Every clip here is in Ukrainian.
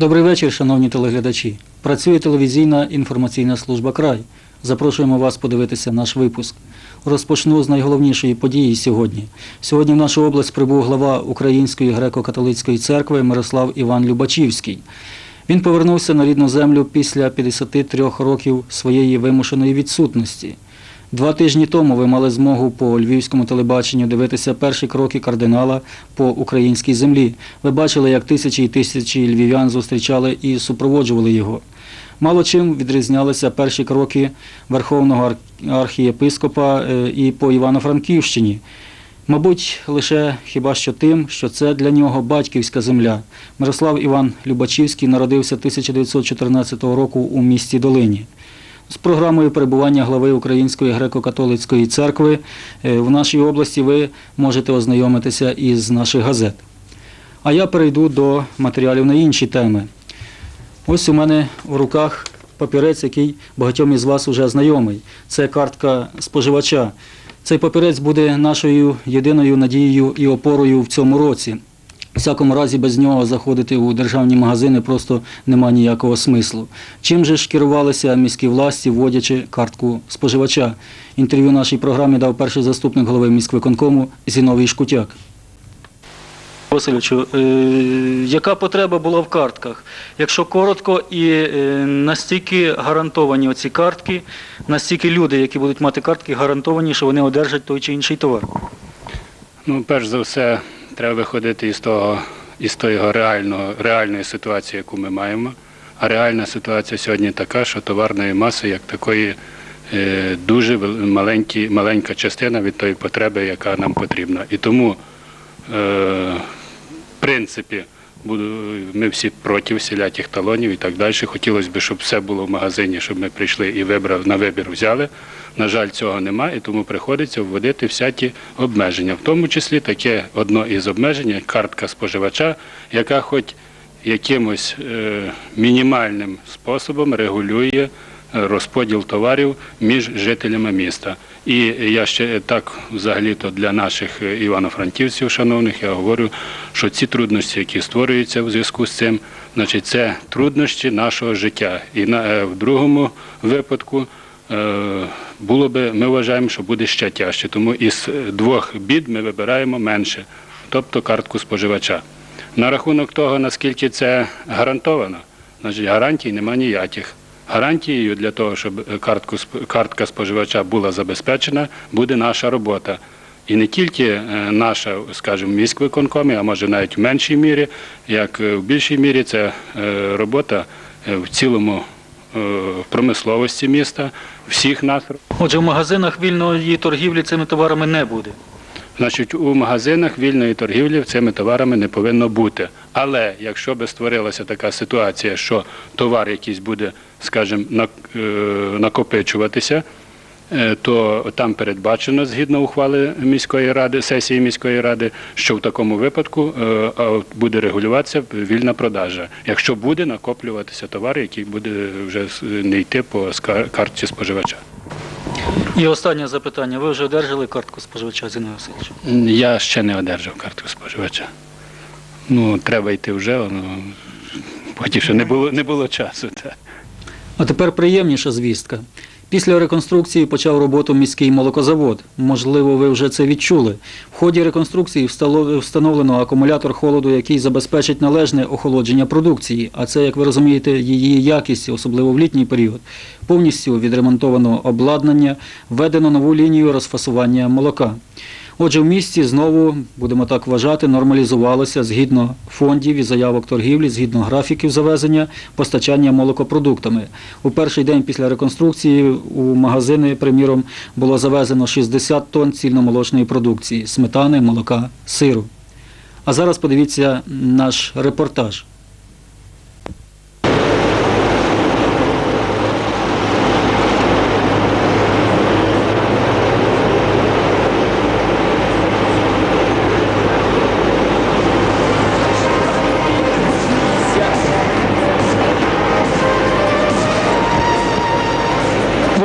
Добрий вечір, шановні телеглядачі. Працює телевізійна інформаційна служба Край. Запрошуємо вас подивитися наш випуск. Розпочну з найголовнішої події сьогодні. Сьогодні в нашу область прибув глава Української греко-католицької церкви Мирослав Іван Любачівський. Він повернувся на рідну землю після 53 років своєї вимушеної відсутності. Два тижні тому ви мали змогу по львівському телебаченню дивитися перші кроки кардинала по українській землі. Ви бачили, як тисячі і тисячі львів'ян зустрічали і супроводжували його. Мало чим відрізнялися перші кроки Верховного архієпископа е, і по Івано-Франківщині. Мабуть, лише хіба що тим, що це для нього батьківська земля. Мирослав Іван Любачівський народився 1914 року у місті Долині. З програмою перебування глави Української греко-католицької церкви е, в нашій області ви можете ознайомитися із наших газет. А я перейду до матеріалів на інші теми. Ось у мене в руках папірець, який багатьом із вас вже знайомий. Це картка споживача. Цей папірець буде нашою єдиною надією і опорою в цьому році. В всякому разі, без нього заходити у державні магазини просто нема ніякого смислу. Чим же ж керувалися міські власті, вводячи картку споживача? Інтерв'ю нашій програмі дав перший заступник голови міськвиконкому Зіновій Шкутяк. Васильовичу, е, яка потреба була в картках? Якщо коротко і е, настільки гарантовані оці картки, настільки люди, які будуть мати картки, гарантовані, що вони одержать той чи інший товар. Ну, перш за все, треба виходити із того, із того реального, реальної ситуації, яку ми маємо. А реальна ситуація сьогодні така, що товарної маси як такої е, дуже маленькі, маленька частина від тої потреби, яка нам потрібна. І тому, е, в принципі, ми всі проти всіляких талонів і так далі. Хотілося б, щоб все було в магазині, щоб ми прийшли і вибрав, на вибір взяли. На жаль, цього немає, і тому приходиться вводити всякі обмеження. В тому числі таке одно із обмежень картка споживача, яка хоч якимось е, мінімальним способом регулює розподіл товарів між жителями міста. І я ще так взагалі-то для наших івано-франківців, шановних, я говорю, що ці труднощі, які створюються в зв'язку з цим, значить, це труднощі нашого життя. І на, е, в другому випадку е, було би, ми вважаємо, що буде ще тяжче. Тому із двох бід ми вибираємо менше, тобто картку споживача. На рахунок того, наскільки це гарантовано, значить гарантій нема ніяких. Гарантією для того, щоб е, картку, картка споживача була забезпечена, буде наша робота. І не тільки е, наша, скажімо, міськвиконкомі, а може навіть в меншій мірі, як е, в більшій мірі, це робота в цілому промисловості міста, всіх нас. Отже, в магазинах вільної торгівлі цими товарами не буде. Значить, у магазинах вільної торгівлі цими товарами не повинно бути. Але якщо би створилася така ситуація, що товар якийсь буде, скажімо, е, накопичуватися, е, то там передбачено згідно ухвали міської ради, сесії міської ради, що в такому випадку е, буде регулюватися вільна продажа. Якщо буде накоплюватися товар, який буде вже не йти по картці споживача. І останнє запитання. Ви вже одержали картку споживача Зіновій Васильович? Я ще не одержав картку споживача. Ну, треба йти вже, ну, потім ще не було, не було часу. Так. А тепер приємніша звістка. Після реконструкції почав роботу міський молокозавод. Можливо, ви вже це відчули. В ході реконструкції встановлено акумулятор холоду, який забезпечить належне охолодження продукції. А це, як ви розумієте, її якість, особливо в літній період. Повністю відремонтовано обладнання, введено нову лінію розфасування молока. Отже, в місті знову, будемо так вважати, нормалізувалося згідно фондів і заявок торгівлі, згідно графіків завезення, постачання молокопродуктами. У перший день після реконструкції у магазини, приміром, було завезено 60 тонн цільномолочної продукції, сметани, молока, сиру. А зараз подивіться наш репортаж.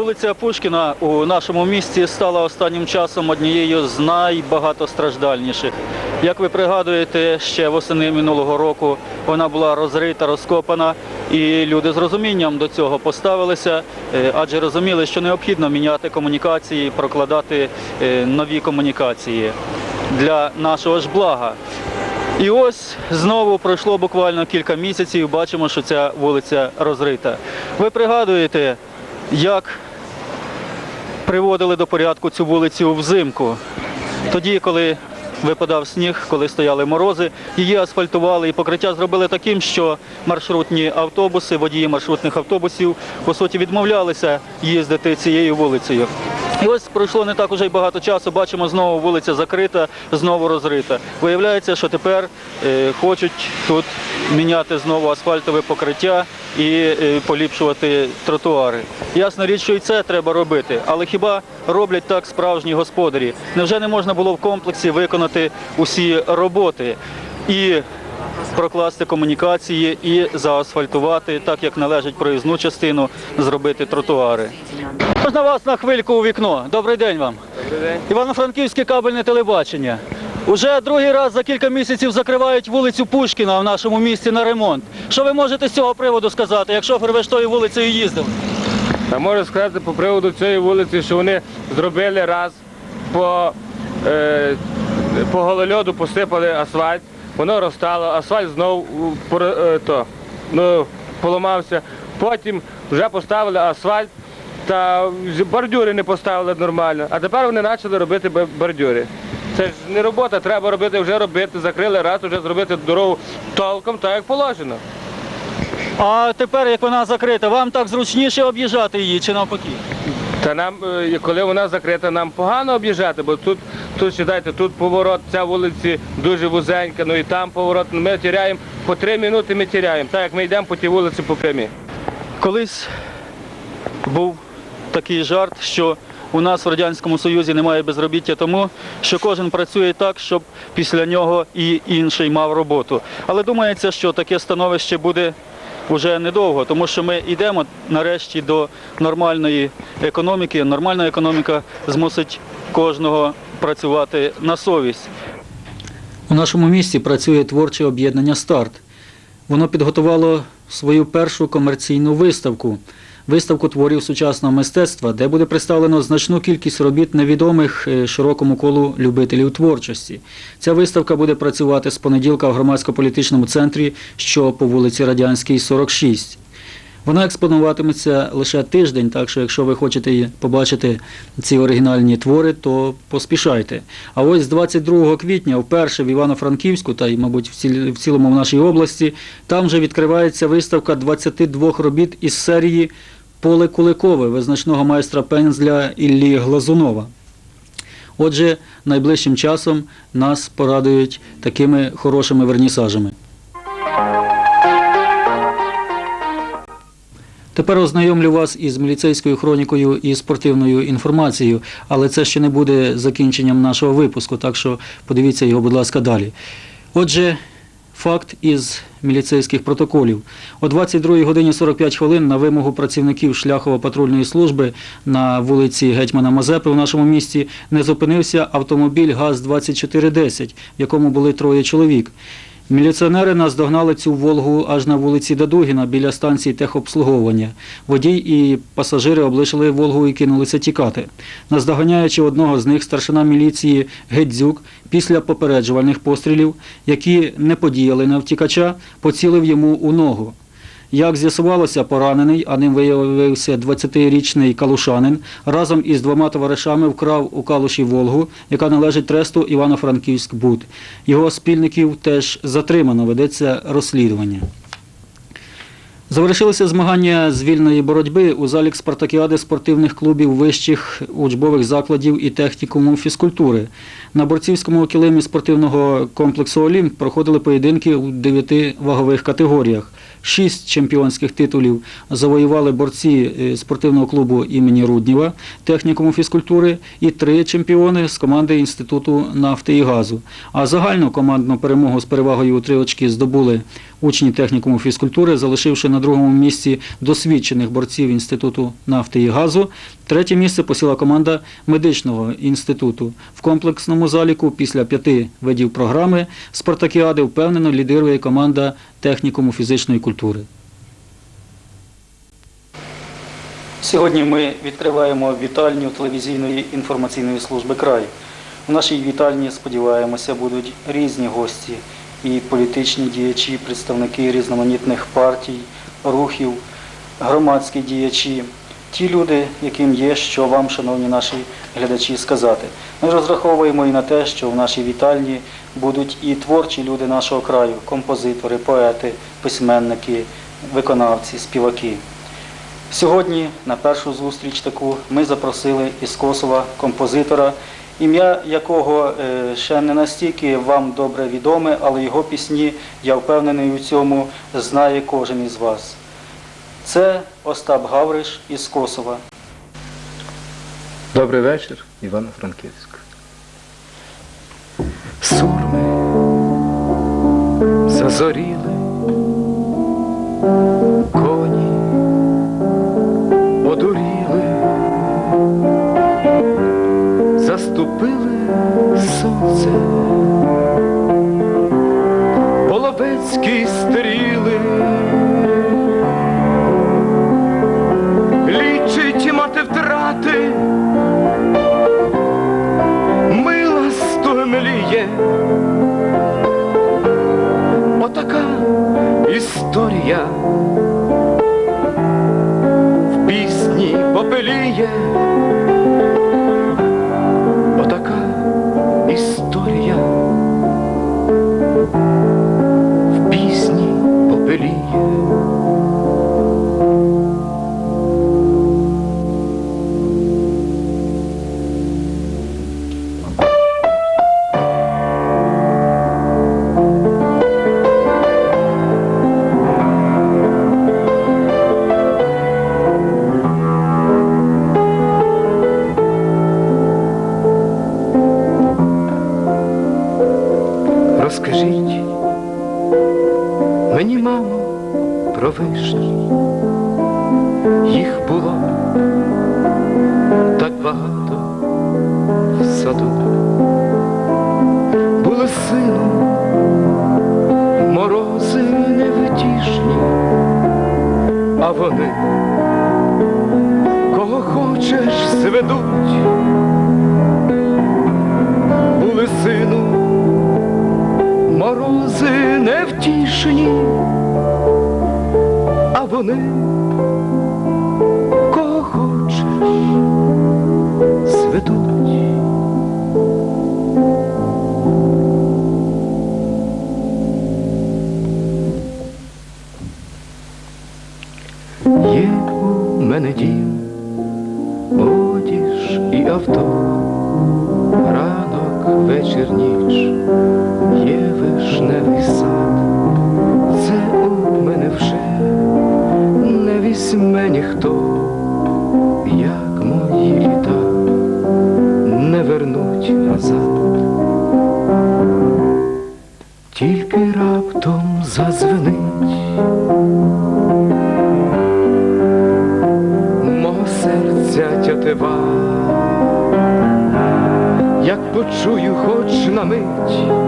Вулиця Пушкіна у нашому місті стала останнім часом однією з найбагатостраждальніших. Як ви пригадуєте, ще восени минулого року вона була розрита, розкопана, і люди з розумінням до цього поставилися, е, адже розуміли, що необхідно міняти комунікації, прокладати е, нові комунікації для нашого ж блага. І ось знову пройшло буквально кілька місяців, бачимо, що ця вулиця розрита. Ви пригадуєте, як приводили до порядку цю вулицю взимку. Тоді, коли випадав сніг, коли стояли морози, її асфальтували і покриття зробили таким, що маршрутні автобуси, водії маршрутних автобусів, по суті, відмовлялися їздити цією вулицею. І ось пройшло не так уже й багато часу. Бачимо, знову вулиця закрита, знову розрита. Виявляється, що тепер е, хочуть тут міняти знову асфальтове покриття і е, поліпшувати тротуари. Ясна річ, що і це треба робити. Але хіба роблять так справжні господарі? Невже не можна було в комплексі виконати усі роботи і прокласти комунікації і заасфальтувати, так як належить проїзну частину, зробити тротуари? Можна вас на хвильку у вікно. Добрий день вам. Добрий день. Івано-Франківське кабельне телебачення. Уже другий раз за кілька місяців закривають вулицю Пушкіна в нашому місті на ремонт. Що ви можете з цього приводу сказати, як шофер ви ж тою вулицею їздив? А можу сказати по приводу цієї вулиці, що вони зробили раз по, е, по голольоду посипали асфальт, воно розтало, асфальт знов е, то, ну, поламався. Потім вже поставили асфальт та бордюри не поставили нормально. А тепер вони почали робити бордюри. Це ж не робота, треба робити, вже робити, закрили раз, вже зробити дорогу толком, так як положено. А тепер, як вона закрита, вам так зручніше об'їжджати її чи навпаки? Та нам, е, коли вона закрита, нам погано об'їжджати, бо тут, тут читайте, тут поворот, ця вулиці дуже вузенька, ну і там поворот. Ми тіряємо по три минути ми тіряємо, так як ми йдемо по тій вулиці по прямій. Колись був такий жарт, що у нас в Радянському Союзі немає безробіття тому, що кожен працює так, щоб після нього і інший мав роботу. Але думається, що таке становище буде вже недовго, тому що ми йдемо нарешті до нормальної економіки. Нормальна економіка змусить кожного працювати на совість. У нашому місті працює творче об'єднання Старт. Воно підготувало свою першу комерційну виставку. Виставку творів сучасного мистецтва, де буде представлено значну кількість робіт невідомих е, широкому колу любителів творчості. Ця виставка буде працювати з понеділка в громадсько-політичному центрі, що по вулиці Радянській, 46. Вона експонуватиметься лише тиждень, так що якщо ви хочете побачити ці оригінальні твори, то поспішайте. А ось з 22 квітня, вперше в Івано-Франківську, та й, мабуть, в цілому в нашій області, там вже відкривається виставка 22 робіт із серії Поле Куликове визначного майстра пензля Іллі Глазунова. Отже, найближчим часом нас порадують такими хорошими вернісажами. Тепер ознайомлю вас із міліцейською хронікою і спортивною інформацією, але це ще не буде закінченням нашого випуску, так що подивіться його, будь ласка, далі. Отже, факт із міліцейських протоколів. О 22 годині 45 хвилин на вимогу працівників шляхово-патрульної служби на вулиці Гетьмана Мазепи в нашому місті не зупинився автомобіль ГАЗ-2410, в якому були троє чоловік. Міліціонери наздогнали цю Волгу аж на вулиці Дадугіна біля станції техобслуговування. Водій і пасажири облишили Волгу і кинулися тікати. Наздоганяючи одного з них, старшина міліції Гедзюк після попереджувальних пострілів, які не подіяли на втікача, поцілив йому у ногу. Як з'ясувалося, поранений, а ним виявився 20-річний калушанин, разом із двома товаришами вкрав у калуші Волгу, яка належить тресту Івано-Франківськ Буд. Його спільників теж затримано, ведеться розслідування. Завершилися змагання з вільної боротьби у залі спартакіади спортивних клубів вищих учбових закладів і технікуму фізкультури. На борцівському килимі спортивного комплексу Олімп проходили поєдинки у дев'яти вагових категоріях. Шість чемпіонських титулів завоювали борці е, спортивного клубу імені Рудніва, технікуму фізкультури, і три чемпіони з команди Інституту нафти і газу. А загальну командну перемогу з перевагою у три очки здобули учні технікуму фізкультури, залишивши на другому місці досвідчених борців Інституту нафти і газу. Третє місце посіла команда медичного інституту. В комплексному заліку після п'яти видів програми спартакіади впевнено лідирує команда технікуму фізичної культури. Сьогодні ми відкриваємо вітальню телевізійної інформаційної служби край. У нашій вітальні, сподіваємося, будуть різні гості і політичні діячі, представники різноманітних партій, рухів, громадські діячі, ті люди, яким є, що вам, шановні наші глядачі, сказати. Ми розраховуємо і на те, що в нашій вітальні будуть і творчі люди нашого краю, композитори, поети, письменники, виконавці, співаки. Сьогодні на першу зустріч таку ми запросили із Косова композитора, ім'я якого е, ще не настільки вам добре відоме, але його пісні, я впевнений у цьому, знає кожен із вас. Це Остап Гавриш із Косова. Добрий вечір, Івано-Франківськ. Сурми зазоріли, коні одуріли, заступили сонце, половецькі you. Про. Їх було так багато в саду. Були сину морози невтішні, а вони кого хочеш зведуть. Були сину морози невтішні, а вони тятива, як почую хоч на мить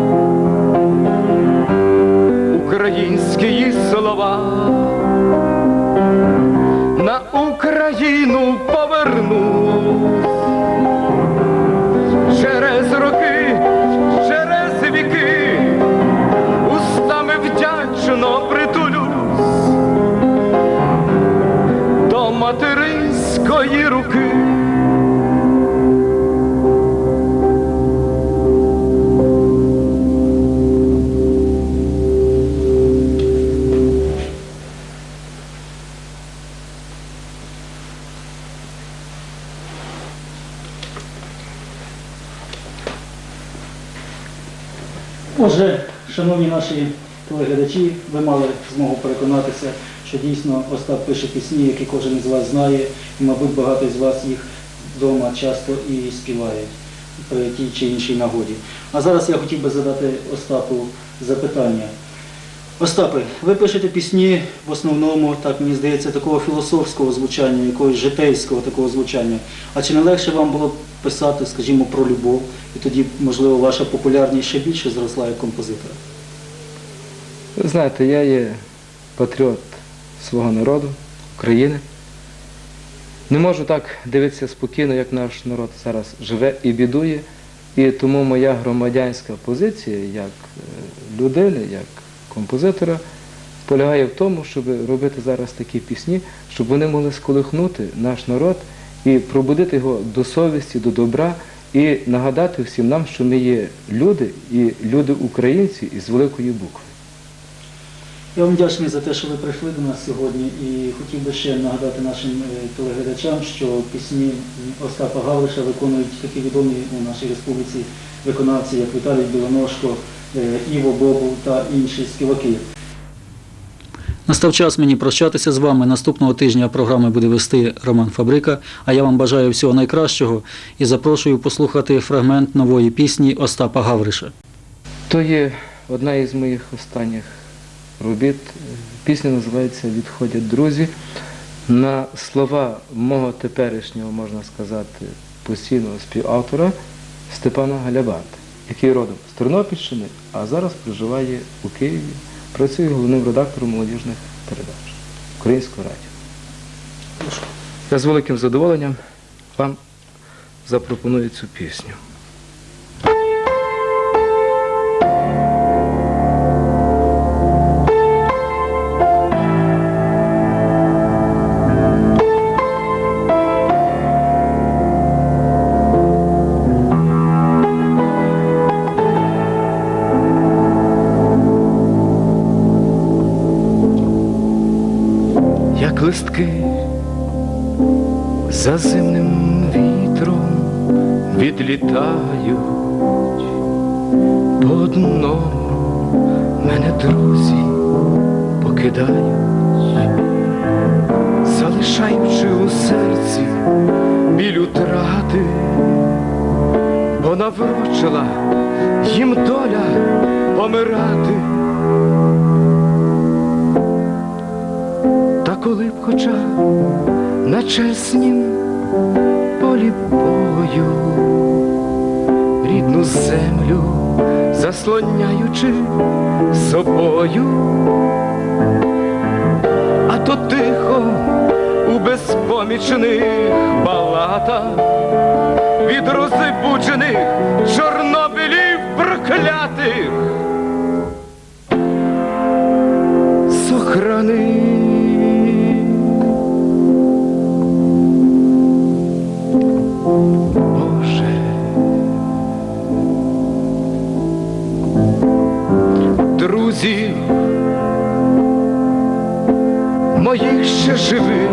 Отже, шановні наші телеглядачі, ви мали змогу переконатися, що дійсно Остап пише пісні, які кожен із вас знає, і, мабуть, багато з вас їх вдома часто і співають при тій чи іншій нагоді. А зараз я хотів би задати Остапу запитання. Остапе, ви пишете пісні в основному, так мені здається, такого філософського звучання, якогось житейського такого звучання. А чи не легше вам було писати, скажімо, про любов, і тоді, можливо, ваша популярність ще більше зросла як композитора? Ви знаєте, я є патріот свого народу, України. Не можу так дивитися спокійно, як наш народ зараз живе і бідує. І тому моя громадянська позиція як е, людини, як композитора, полягає в тому, щоб робити зараз такі пісні, щоб вони могли сколихнути наш народ і пробудити його до совісті, до добра, і нагадати всім нам, що ми є люди і люди українці із великої букви. Я вам вдячний за те, що ви прийшли до нас сьогодні, і хотів би ще нагадати нашим е, телеглядачам, що пісні Остапа Гавриша виконують такі відомі у нашій республіці виконавці, як Віталій Білоножко, Іво Бобул та інші співаки. Настав час мені прощатися з вами. Наступного тижня програми буде вести Роман Фабрика. А я вам бажаю всього найкращого і запрошую послухати фрагмент нової пісні Остапа Гавриша. То є одна із моїх останніх робіт. Пісня називається Відходять друзі. На слова мого теперішнього, можна сказати, постійного співавтора Степана Галябанта, який родом з Тернопільщини, а зараз проживає у Києві, працює головним редактором молодіжних передач Українського радіо. Я з великим задоволенням вам запропоную цю пісню. Відлітають по одному мене друзі покидають, залишаючи у серці біль утрати, бо наврочила їм доля помирати. Та коли б хоча на чеснім землю заслоняючи собою, а то тихо у безпомічних балатах від розибуджених чорнобилів проклятих. Сохрани Друзі моїх ще живих